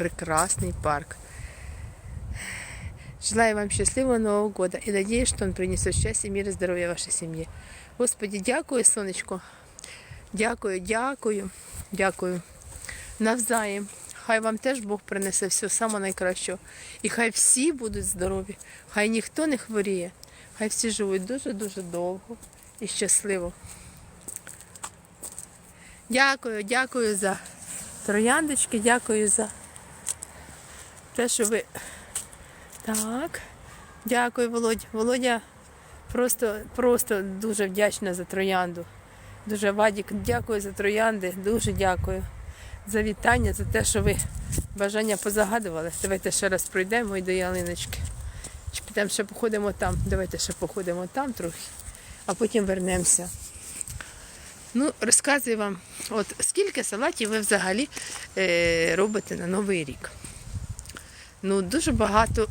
прекрасный парк. Желаю вам счастливого Нового года и надеюсь, что он принесет счастье, мир и здоровье вашей семье. Господи, дякую, сонечко. Дякую, дякую, дякую. Навзаєм. Хай вам теж Бог принесе все саме найкращого. І хай всі будуть здорові, хай ніхто не хворіє, хай всі живуть дуже-дуже довго і щасливо. Дякую, дякую за трояндочки, дякую за те, що ви. Так. Дякую, Володя. Володя просто, просто дуже вдячна за троянду. Дуже Вадік, дякую за троянди, дуже дякую за вітання, за те, що ви бажання позагадували. Давайте ще раз пройдемо і до ялиночки. Чи ще походимо там. Давайте ще походимо там трохи, а потім вернемося. Ну, розказую вам, от скільки салатів ви взагалі е, робите на Новий рік. Ну, дуже багато